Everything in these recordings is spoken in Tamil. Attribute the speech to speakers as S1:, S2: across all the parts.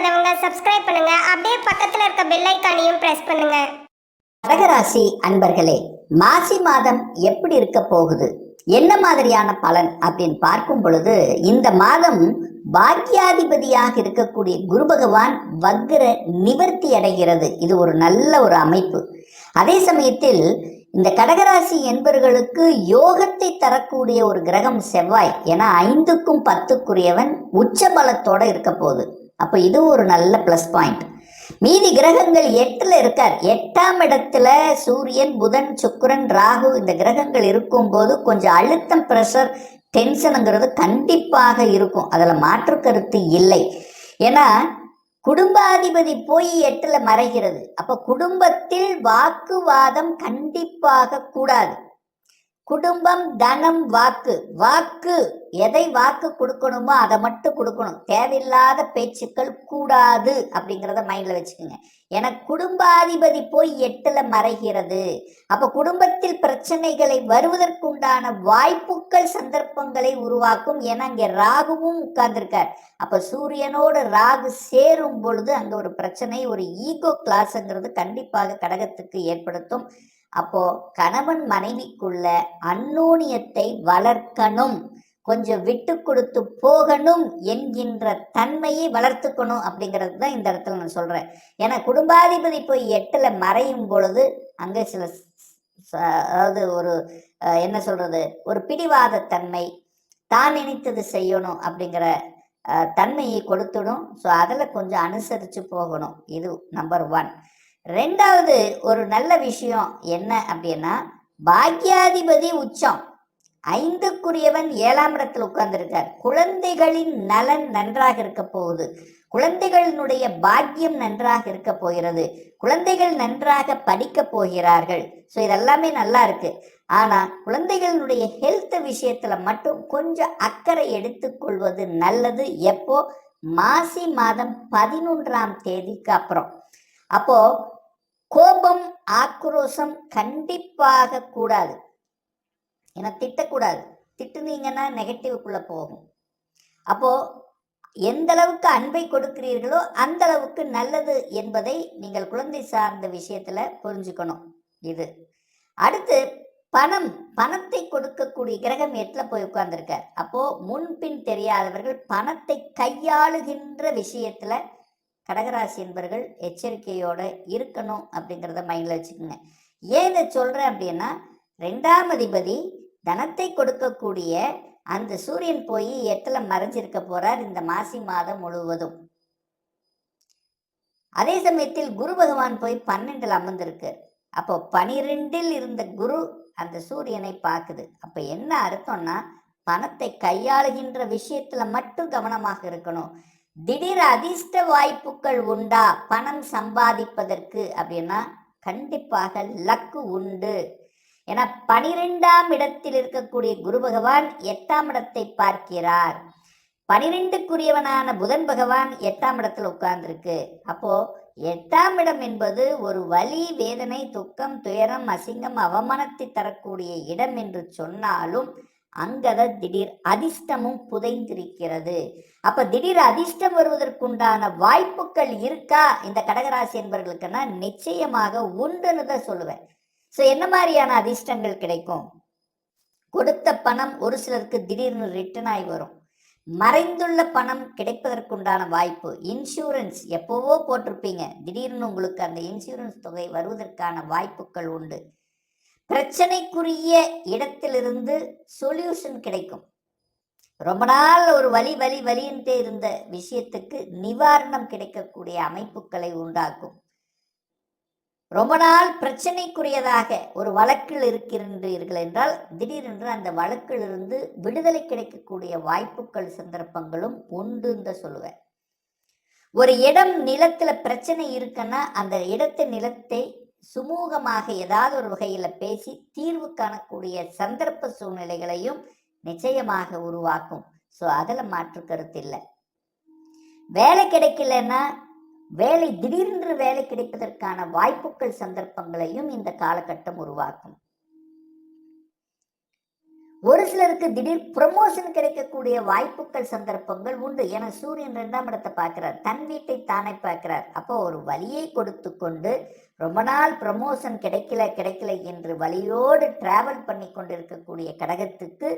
S1: பண்ணாதவங்க சப்ஸ்கிரைப் பண்ணுங்க. அப்படியே பக்கத்துல இருக்க பெல் ஐக்கானையும் பிரஸ் பண்ணுங்க.
S2: கடகராசி அன்பர்களே மாசி மாதம் எப்படி இருக்க போகுது? என்ன மாதிரியான பலன் அப்படின்னு பார்க்கும் பொழுது இந்த மாதம் பாக்கியாதிபதியாக இருக்கக்கூடிய குரு பகவான் வக்ர நிவர்த்தி அடைகிறது. இது ஒரு நல்ல ஒரு அமைப்பு. அதே சமயத்தில் இந்த கடகராசி என்பவர்களுக்கு யோகத்தை தரக்கூடிய ஒரு கிரகம் செவ்வாய். ஏன்னா ஐந்துக்கும் பத்துக்குரியவன் உச்ச பலத்தோட இருக்க போகுது. அப்போ இது ஒரு நல்ல ப்ளஸ் பாயிண்ட் மீதி கிரகங்கள் எட்டில் இருக்கார். எட்டாம் இடத்துல சூரியன் புதன் சுக்கரன் ராகு இந்த கிரகங்கள் இருக்கும்போது கொஞ்சம் அழுத்தம் ப்ரெஷர் டென்ஷனுங்கிறது கண்டிப்பாக இருக்கும். அதில் மாற்று கருத்து இல்லை. ஏன்னா குடும்பாதிபதி போய் எட்டில் மறைகிறது. அப்போ குடும்பத்தில் வாக்குவாதம் கண்டிப்பாக கூடாது. குடும்பம் தனம் வாக்கு. வாக்கு எதை வாக்கு கொடுக்கணுமோ அதை மட்டும் கொடுக்கணும். தேவையில்லாத பேச்சுக்கள் கூடாது அப்படிங்கிறத மைண்டில் வச்சுக்கோங்க. ஏன்னா குடும்பாதிபதி போய் எட்டில் மறைகிறது. அப்போ குடும்பத்தில் பிரச்சனைகளை வருவதற்குண்டான வாய்ப்புகள் சந்தர்ப்பங்களை உருவாக்கும். ஏன்னா அங்கே ராகுவும் உட்கார்ந்துருக்கார். அப்போ சூரியனோடு ராகு சேரும் பொழுது அங்கே ஒரு பிரச்சனை ஒரு ஈகோ கிளாஸுங்கிறது கண்டிப்பாக கடகத்துக்கு ஏற்படுத்தும். அப்போ கணவன் மனைவிக்குள்ள அந்நோனியத்தை வளர்க்கணும். கொஞ்சம் விட்டு கொடுத்து போகணும் என்கின்ற தன்மையை வளர்த்துக்கணும் அப்படிங்கிறது தான் இந்த இடத்துல நான் சொல்கிறேன் ஏன்னா குடும்பாதிபதி போய் எட்டில் மறையும் பொழுது அங்கே சில அதாவது ஒரு என்ன சொல்கிறது ஒரு பிடிவாத தன்மை. தான் நினைத்தது செய்யணும் அப்படிங்கிற தன்மையை கொடுத்துடும். ஸோ அதில் கொஞ்சம் அனுசரித்து போகணும். இது நம்பர் ஒன் ரெண்டாவது ஒரு நல்ல விஷயம் என்ன அப்படின்னா பாக்யாதிபதி உச்சம். ஐந்துக்குரியவன் ஏழாம் இடத்தில் உட்கார்ந்துருக்கார். குழந்தைகளின் நலன் நன்றாக இருக்க போகுது. குழந்தைகளினுடைய பாக்கியம் நன்றாக இருக்க போகிறது. குழந்தைகள் நன்றாக படிக்க போகிறார்கள். ஸோ இதெல்லாமே நல்லா இருக்கு. ஆனால் குழந்தைகளினுடைய ஹெல்த் விஷயத்துல மட்டும் கொஞ்சம் அக்கறை எடுத்துக்கொள்வது நல்லது. எப்போ? மாசி மாதம் பதினொன்றாம் தேதிக்கு அப்புறம். அப்போ கோபம் ஆக்ரோஷம் கண்டிப்பாக கூடாது. ஏன்னா திட்டக்கூடாது. திட்டுனீங்கன்னா நெகட்டிவ்க்குள்ள போகும். அப்போ எந்த அளவுக்கு அன்பை கொடுக்கிறீர்களோ அந்த அளவுக்கு நல்லது என்பதை நீங்கள் குழந்தை சார்ந்த விஷயத்துல புரிஞ்சுக்கணும். இது. அடுத்து பணம். பணத்தை கொடுக்கக்கூடிய கிரகம் எட்டில் போய் உட்கார்ந்துருக்கார். அப்போது முன்பின் தெரியாதவர்கள் பணத்தை கையாளுகின்ற விஷயத்தில் கடகராசி என்பவர்கள் எச்சரிக்கையோடு இருக்கணும் அப்படிங்கிறத மைண்டில் வச்சுக்கோங்க. ஏன் இதை அப்படின்னா ரெண்டாம் அதிபதி தனத்தை கொடுக்கக்கூடிய அந்த சூரியன் போய் எட்டுல மறைஞ்சிருக்க போகிறார் இந்த மாசி மாதம் முழுவதும். அதே சமயத்தில் குரு பகவான் போய் பன்னெண்டில் அமர்ந்திருக்கு. அப்போ பனிரெண்டில் இருந்த குரு அந்த சூரியனை பார்க்குது. அப்போ என்ன அர்த்தம்னா பணத்தை கையாளுகின்ற விஷயத்தில் மட்டும் கவனமாக இருக்கணும். திடீர் அதிர்ஷ்ட வாய்ப்புகள் உண்டா? பணம் சம்பாதிப்பதற்கு அப்படின்னா கண்டிப்பாக லக்கு உண்டு. ஏன்னா பனிரெண்டாம் இடத்தில் இருக்கக்கூடிய குரு பகவான் எட்டாம் இடத்தை பார்க்கிறார். பனிரெண்டுக்குரியவனான புதன் பகவான் எட்டாம் இடத்துல உட்கார்ந்துருக்கு. அப்போ எட்டாம் இடம் என்பது ஒரு வலி வேதனை துக்கம் துயரம் அசிங்கம் அவமானத்தை தரக்கூடிய இடம் என்று சொன்னாலும் அங்கத திடீர் அதிர்ஷ்டமும் புதைந்திருக்கிறது. அப்ப திடீர் அதிர்ஷ்டம் வருவதற்குண்டான வாய்ப்புகள் இருக்கா? இந்த கடகராசி என்பவர்களுக்குன்னா நிச்சயமாக உண்டுன்னு தான் சொல்லுவேன். ஸோ என்ன மாதிரியான அதிர்ஷ்டங்கள் கிடைக்கும்? கொடுத்த பணம் ஒரு சிலருக்கு திடீர்னு ரிட்டர்ன் ஆகி வரும். மறைந்துள்ள பணம் கிடைப்பதற்குண்டான வாய்ப்பு இன்சூரன்ஸ் எப்போவோ போட்டிருப்பீங்க. திடீர்னு உங்களுக்கு அந்த இன்சூரன்ஸ் தொகை வருவதற்கான வாய்ப்புகள் உண்டு. பிரச்சனைக்குரிய இடத்திலிருந்து சொல்யூஷன் கிடைக்கும். ரொம்ப நாள் ஒரு வலி வலி வலின்ட்டே இருந்த விஷயத்துக்கு நிவாரணம் கிடைக்கக்கூடிய அமைப்புகளை உண்டாக்கும். ரொம்ப நாள் பிரச்சனைக்குரியதாக ஒரு வழக்கில் இருக்கின்றீர்கள் என்றால் திடீரென்று அந்த வழக்கிலிருந்து விடுதலை கிடைக்கக்கூடிய வாய்ப்புகள் சந்தர்ப்பங்களும் உண்டுன்னு சொல்லுவேன். ஒரு இடம் நிலத்தில் பிரச்சனை இருக்குன்னா அந்த இடத்து நிலத்தை சுமூகமாக ஏதாவது ஒரு வகையில் பேசி தீர்வு காணக்கூடிய சந்தர்ப்ப சூழ்நிலைகளையும் நிச்சயமாக உருவாக்கும். ஸோ அதில் மாற்று கருத்து இல்லை. வேலை கிடைக்கலன்னா வேலை திடீரென்று வேலை கிடைப்பதற்கான வாய்ப்புகள் சந்தர்ப்பங்களையும் இந்த காலகட்டம் உருவாக்கும். ஒரு சிலருக்கு திடீர் ப்ரமோஷன் கிடைக்கக்கூடிய வாய்ப்புகள் சந்தர்ப்பங்கள் உண்டு. ஏன்னா சூரியன் ரெண்டாம் இடத்தை பார்க்கிறார். தன் வீட்டை தானே பார்க்கிறார். அப்போ ஒரு வழியை கொடுத்து கொண்டு ரொம்ப நாள் ப்ரமோஷன் கிடைக்கல கிடைக்கல என்று வழியோடு டிராவல் பண்ணி கொண்டிருக்கக்கூடிய கடகத்துக்கு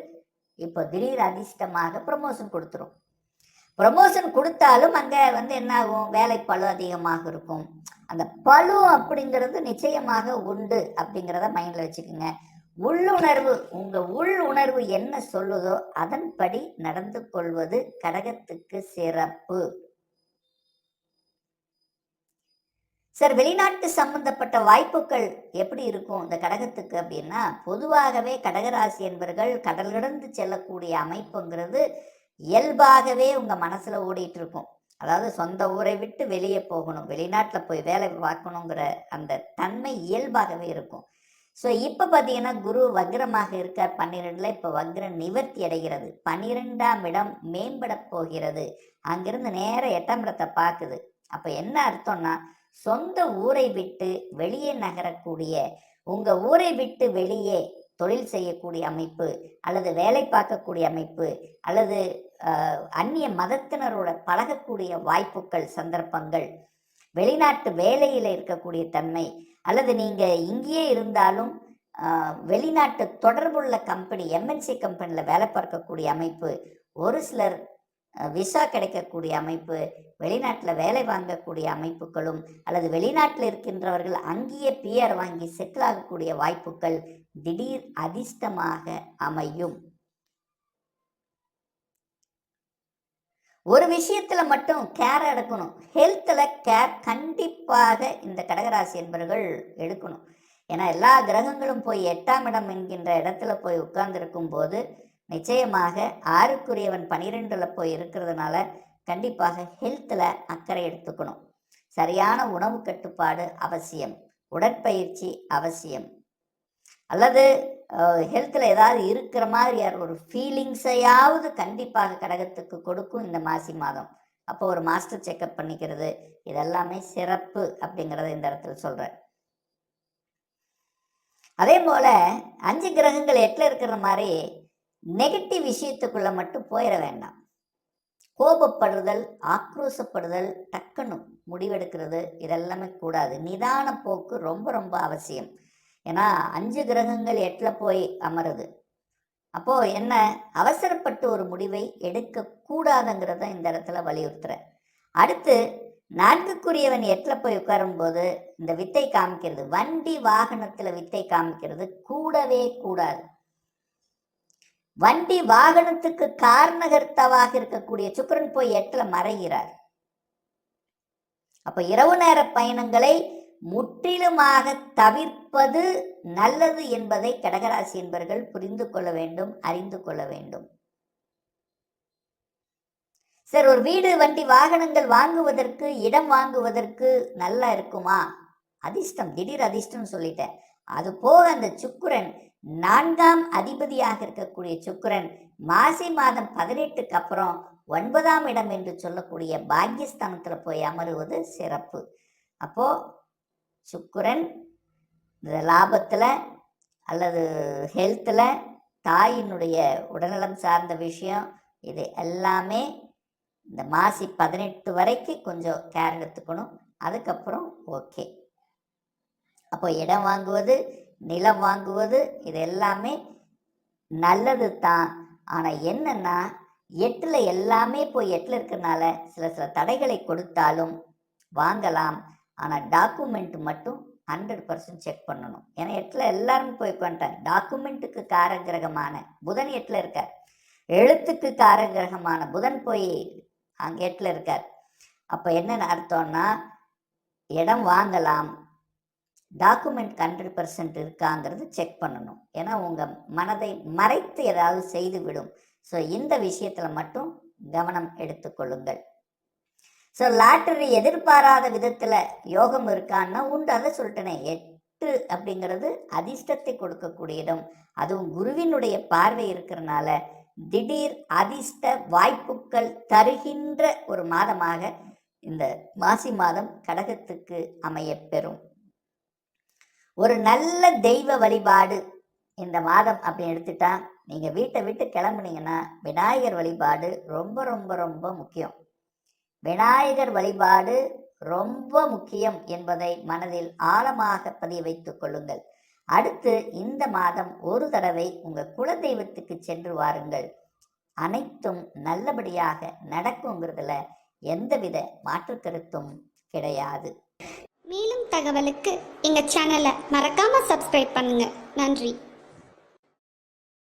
S2: இப்போ திடீர் அதிர்ஷ்டமாக ப்ரமோஷன் கொடுத்துரும். ப்ரமோஷன் கொடுத்தாலும் அங்கே வந்து என்னாகும்? வேலை பழு அதிகமாக இருக்கும். அந்த பளு அப்படிங்கிறது நிச்சயமாக உண்டு அப்படிங்கிறத மைண்டில் வச்சுக்கோங்க. உள்ளுணர்வு உங்க உள் உணர்வு என்ன சொல்லுதோ அதன்படி நடந்து கொள்வது கடகத்துக்கு சிறப்பு. சார் வெளிநாட்டு சம்பந்தப்பட்ட வாய்ப்புகள் எப்படி இருக்கும் இந்த கடகத்துக்கு அப்படின்னா பொதுவாகவே கடகராசி என்பவர்கள் கடல் கடந்து செல்லக்கூடிய அமைப்புங்கிறது இயல்பாகவே உங்க மனசுல ஓடிட்டு இருக்கும். அதாவது சொந்த ஊரை விட்டு வெளியே போகணும் வெளிநாட்டில் போய் வேலை பார்க்கணுங்கிற அந்த தன்மை இயல்பாகவே இருக்கும். ஸோ இப்போ பார்த்தீங்கன்னா குரு வக்ரமாக இருக்கார். பன்னிரெண்டில் இப்போ வக்ரம் நிவர்த்தி அடைகிறது. பன்னிரெண்டாம் இடம் மேம்பட போகிறது. அங்கிருந்து நேர எட்டாம் இடத்தை பார்க்குது அப்போ என்ன அர்த்தம்னா சொந்த ஊரை விட்டு வெளியே நகரக்கூடிய உங்கள் ஊரை விட்டு வெளியே தொழில் செய்யக்கூடிய அமைப்பு அல்லது வேலை பார்க்கக்கூடிய அமைப்பு அல்லது அந்நிய மதத்தினரோட பழகக்கூடிய வாய்ப்புகள் சந்தர்ப்பங்கள் வெளிநாட்டு வேலையில் இருக்கக்கூடிய தன்மை அல்லது நீங்கள் இங்கேயே இருந்தாலும் வெளிநாட்டு தொடர்புள்ள கம்பெனி எம்என்சி கம்பெனியில் வேலை பார்க்கக்கூடிய அமைப்பு ஒரு சிலர் விசா கிடைக்கக்கூடிய அமைப்பு வெளிநாட்டில் வேலை வாங்கக்கூடிய அமைப்புகளும் அல்லது வெளிநாட்டில் இருக்கின்றவர்கள் அங்கேயே பிஆர் வாங்கி செட்டில் ஆகக்கூடிய வாய்ப்புகள் திடீர் அதிர்ஷ்டமாக அமையும். ஒரு விஷயத்தில் மட்டும் கேர் எடுக்கணும். ஹெல்த்தில் கேர் கண்டிப்பாக இந்த கடகராசி என்பவர்கள் எடுக்கணும். ஏன்னா எல்லா கிரகங்களும் போய் எட்டாம் இடம் என்கின்ற இடத்துல போய் உட்கார்ந்துருக்கும் போது நிச்சயமாக ஆறுக்குரியவன் பனிரெண்டில் போய் இருக்கிறதுனால கண்டிப்பாக ஹெல்த்தில் அக்கறை எடுத்துக்கணும். சரியான உணவு கட்டுப்பாடு அவசியம். உடற்பயிற்சி அவசியம். அல்லது ஹெல்த்தில் ஏதாவது இருக்கிற மாதிரி யார் ஒரு ஃபீலிங்ஸையாவது கண்டிப்பாக கடகத்துக்கு கொடுக்கும் இந்த மாசி மாதம். அப்போ ஒரு மாஸ்டர் செக்கப் பண்ணிக்கிறது இதெல்லாமே சிறப்பு அப்படிங்கிறத இந்த இடத்துல சொல்கிறேன் அதே போல் அஞ்சு கிரகங்கள் எட்டில் இருக்கிற மாதிரி நெகட்டிவ் விஷயத்துக்குள்ளே மட்டும் போயிட வேண்டாம். கோபப்படுதல் ஆக்ரோசப்படுதல் டக்குன்னு முடிவெடுக்கிறது இதெல்லாமே கூடாது. நிதான போக்கு ரொம்ப ரொம்ப அவசியம். ஏன்னா அஞ்சு கிரகங்கள் எட்டில் போய் அமருது. அப்போது என்ன? அவசரப்பட்டு ஒரு முடிவை எடுக்கக்கூடாதுங்கிறத இந்த இடத்துல வலியுறுத்துகிறேன் அடுத்து நான்குக்குரியவன் எட்டில் போய் உட்காரும்போது இந்த வித்தை காமிக்கிறது வண்டி வாகனத்தில் வித்தை காமிக்கிறது கூடவே கூடாது. வண்டி வாகனத்துக்கு காரணகர்த்தாவாக இருக்கக்கூடிய சுக்கரன் போய் எட்டில் மறைகிறார். அப்போ இரவு நேர பயணங்களை முற்றிலுமாக தவிர்ப்பது நல்லது என்பதை கடகராசி என்பவர்கள் புரிந்து கொள்ள வேண்டும் அறிந்து கொள்ள வேண்டும். சார் ஒரு வீடு வண்டி வாகனங்கள் வாங்குவதற்கு இடம் வாங்குவதற்கு நல்லா இருக்குமா? அதிர்ஷ்டம் திடீர் அதிர்ஷ்டம் சொல்லிட்டேன். அது போக அந்த சுக்குரன் நான்காம் அதிபதியாக இருக்கக்கூடிய சுக்குரன் மாசி மாதம் பதினெட்டுக்கு அப்புறம் ஒன்பதாம் இடம் என்று சொல்லக்கூடிய பாக்கியஸ்தானத்தில் போய் அமருவது சிறப்பு. அப்போது சுக்கரன் இந்த லாபத்தில் அல்லது ஹெல்த்தில் தாயினுடைய உடல்நலம் சார்ந்த விஷயம் இது எல்லாமே இந்த மாசி பதினெட்டு வரைக்கும் கொஞ்சம் கேர் எடுத்துக்கணும். அதுக்கப்புறம் ஓகே அப்போ இடம் வாங்குவது நிலம் வாங்குவது இது எல்லாமே நல்லது தான். ஆனால் என்னன்னா எட்டில் எல்லாமே போய் எட்டில் இருக்கிறனால சில சில தடைகளை கொடுத்தாலும் வாங்கலாம். ஆனால் டாக்குமெண்ட் மட்டும் ஹண்ட்ரட் பர்சன்ட் செக் பண்ணணும். ஏன்னா எட்டில் எல்லாரும் போய் பண்ணிட்டார் டாக்குமெண்ட்டுக்கு காரகிரகமான புதன் எட்டில் இருக்கார். எழுத்துக்கு காரகிரகமான புதன் போய் அங்கே எட்டில் இருக்கார். அப்போ என்னென்ன அர்த்தம்னா இடம் வாங்கலாம். டாக்குமெண்ட் ஹண்ட்ரட் பர்சன்ட் இருக்காங்கிறது செக் பண்ணணும். ஏன்னா உங்கள் மனதை மறைத்து ஏதாவது செய்து விடும் ஸோ இந்த விஷயத்தில் மட்டும் கவனம் எடுத்துக்கொள்ளுங்கள். ஸோ லாட்டரி எதிர்பாராத விதத்தில் யோகம் இருக்கான்னா உண்டு அதை சொல்லிட்டேனே எட்டு அப்படிங்கிறது அதிர்ஷ்டத்தை கொடுக்கக்கூடிய இடம் அதுவும் குருவினுடைய பார்வை இருக்கிறனால திடீர் அதிர்ஷ்ட வாய்ப்புகள் தருகின்ற ஒரு மாதமாக இந்த மாசி மாதம் கடகத்துக்கு அமையப்பெறும். ஒரு நல்ல தெய்வ வழிபாடு இந்த மாதம் அப்படின்னு எடுத்துட்டா நீங்கள் வீட்டை விட்டு கிளம்புனீங்கன்னா விநாயகர் வழிபாடு ரொம்ப ரொம்ப ரொம்ப முக்கியம். விநாயகர் வழிபாடு ரொம்ப முக்கியம் என்பதை மனதில் ஆழமாக பதிய வைத்துக் கொள்ளுங்கள். அடுத்து இந்த மாதம் ஒரு தடவை உங்கள் குலதெய்வத்துக்கு சென்று வாருங்கள். அனைத்தும் நல்லபடியாக நடக்குங்கிறதுல எந்தவித மாற்று கருத்தும் கிடையாது.
S3: மேலும் தகவலுக்கு எங்கள் சேனலை மறக்காமல் சப்ஸ்கிரைப் பண்ணுங்கள் நன்றி.